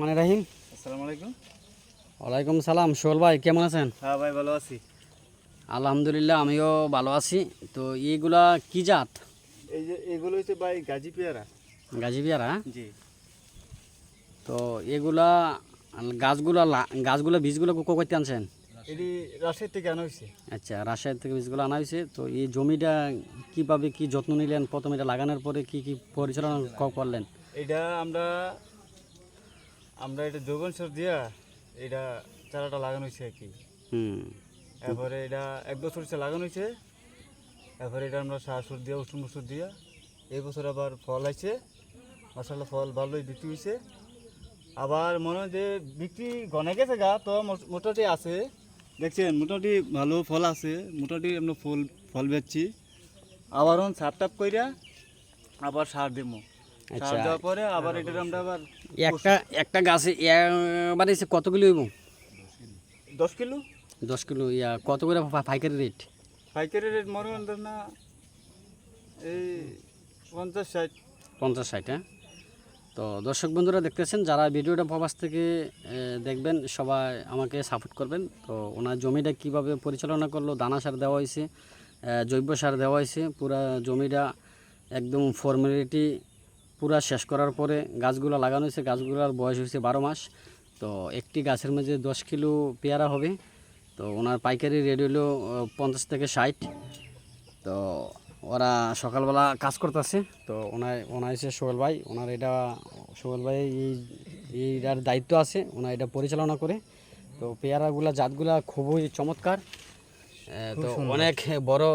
রহমান রাহিম। আসসালামু আলাইকুম। ওয়ালাইকুম সালাম। সোহেল ভাই কেমন আছেন? হ্যাঁ ভাই ভালো আছি। আলহামদুলিল্লাহ আমিও ভালো আছি। তো এইগুলা কি জাত? এই যে এগুলো হচ্ছে ভাই গাজী পেয়ারা। গাজী পেয়ারা? জি। তো এগুলা গাছগুলা গাছগুলা বীজগুলো কো করতে আনছেন? এটি রাজশাহী থেকে আনা হয়েছে। আচ্ছা রাজশাহী থেকে বীজগুলো আনা হয়েছে। তো এই জমিটা কীভাবে কি যত্ন নিলেন? প্রথমে এটা লাগানোর পরে কি কি পরিচালনা করলেন? এটা আমরা আমরা এটা যৌবন সার দিয়া এটা চারাটা লাগানো হয়েছে আর কি। হুম। এরপরে এটা এক বছর হচ্ছে লাগানো হয়েছে। এরপরে এটা আমরা সার সুর দিয়া উষুম মুসুর দিয়া। এই বছর আবার ফল আছে মশালা ফল ভালোই বিক্রি হয়েছে। আবার মনে হয় যে বিক্রি গনে গেছে গা তো মোট- মোটামুটি আছে। দেখছেন মোটামুটি ভালো ফল আছে। মোটামুটি আমরা ফুল ফল বেচছি। আবার সার টাপ কইরা আবার সার দেবো সার আচ্ছা। দেওয়ার পরে আবার এটা আমরা আবার একটা একটা গাছে কত কিলো দশ কিলো। দশ কিলো ইয়া কত করে পাইকারি রেট? পাইকারি রেট মনে না এই পঞ্চাশ ষাট। পঞ্চাশ ষাট হ্যাঁ? তো দর্শক বন্ধুরা দেখতেছেন যারা ভিডিওটা প্রবাস থেকে দেখবেন সবাই আমাকে সাপোর্ট করবেন। তো ওনার জমিটা কীভাবে পরিচালনা করল দানা সার দেওয়া হয়েছে জৈব সার দেওয়া হয়েছে পুরা জমিটা একদম ফর্মালিটি পুরা শেষ করার পরে গাছগুলো লাগানো হয়েছে। গাছগুলোর বয়স হয়েছে বারো মাস। তো একটি গাছের মাঝে দশ কিলো পেয়ারা হবে। তো ওনার পাইকারি রেট হলো পঞ্চাশ থেকে ষাট। তো ওরা সকালবেলা কাজ করতেছে। তো ওনার ওনার এসে সোহেল ভাই। ওনার এটা সোহেল ভাই এই এইটার দায়িত্ব আছে। ওনার এটা পরিচালনা করে। তো পেয়ারাগুলা জাতগুলা খুবই চমৎকার। তো অনেক বড়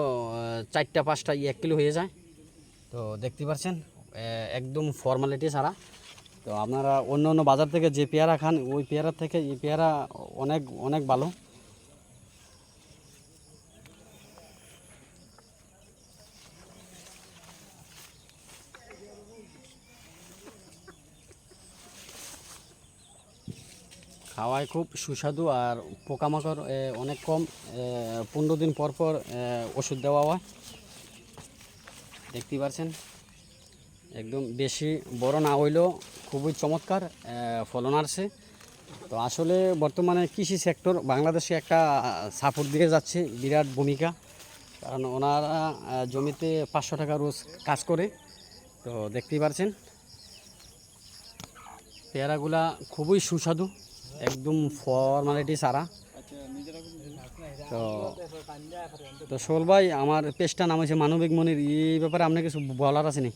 চারটা পাঁচটা এক কিলো হয়ে যায়। তো দেখতে পাচ্ছেন একদম ফর্মালিটি ছাড়া। তো আপনারা অন্য অন্য বাজার থেকে যে পেয়ারা খান, ওই পেয়ারা থেকে এই পেয়ারা অনেক অনেক ভালো। খাওয়ায় খুব সুস্বাদু আর পোকামাকড় অনেক কম। পনেরো দিন পর পর ওষুধ দেওয়া হয়। দেখতেই পাচ্ছেন? একদম বেশি বড় না হইলেও খুবই চমৎকার ফলন আসছে। তো আসলে বর্তমানে কৃষি সেক্টর বাংলাদেশে একটা সাপোর্ট দিয়ে যাচ্ছে, বিরাট ভূমিকা। কারণ ওনারা জমিতে পাঁচশো টাকা রোজ কাজ করে, তো দেখতেই পারছেন। পেয়ারাগুলা খুবই সুস্বাদু, একদম ফর্মালিটি সারা তো তো শোল ভাই, আমার পেজটা নাম হয়েছে মানবিক মনির, এই ব্যাপারে আপনার কিছু বলার আছে নি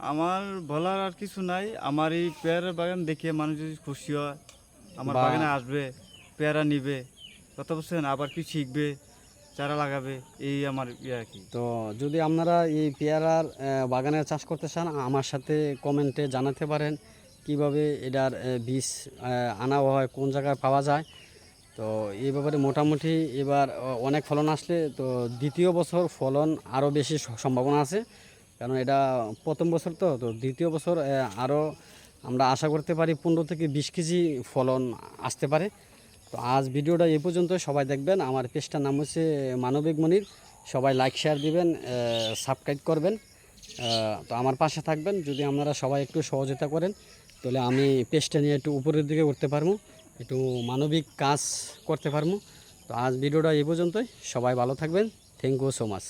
আমার বলার আর কিছু নাই। আমার এই পেয়ারা বাগান দেখে মানুষ যদি খুশি হয় আমার বা- বাগানে আসবে পেয়ারা নিবে কথা বলছেন আবার কি শিখবে চারা লাগাবে এই আমার ইয়ে আর কি। তো যদি আপনারা এই পেয়ারার আহ, বাগানের চাষ করতে চান আমার সাথে কমেন্টে জানাতে পারেন কীভাবে এটার আহ, বীজ আহ, আনা হয় কোন জায়গায় পাওয়া যায়। তো এই ব্যাপারে মোটামুটি এবার আহ, অনেক ফলন আসলে তো দ্বিতীয় বছর ফলন আরও বেশি স- সম্ভাবনা আছে। কারণ এটা প্রথম বছর তো তো দ্বিতীয় বছর আরও আমরা আশা করতে পারি পনেরো থেকে বিশ কেজি ফলন আসতে পারে। তো আজ ভিডিওটা এই পর্যন্ত, সবাই দেখবেন। আমার পেজটার নাম হচ্ছে মানবিক মনির। সবাই লাইক, শেয়ার দিবেন সাবস্ক্রাইব করবেন। তো আমার পাশে থাকবেন। যদি আপনারা সবাই একটু সহযোগিতা করেন, তাহলে আমি পেজটা নিয়ে একটু উপরের দিকে উঠতে পারব, একটু মানবিক কাজ করতে পারব। তো আজ ভিডিওটা এই পর্যন্তই। সবাই ভালো থাকবেন। Thank you so much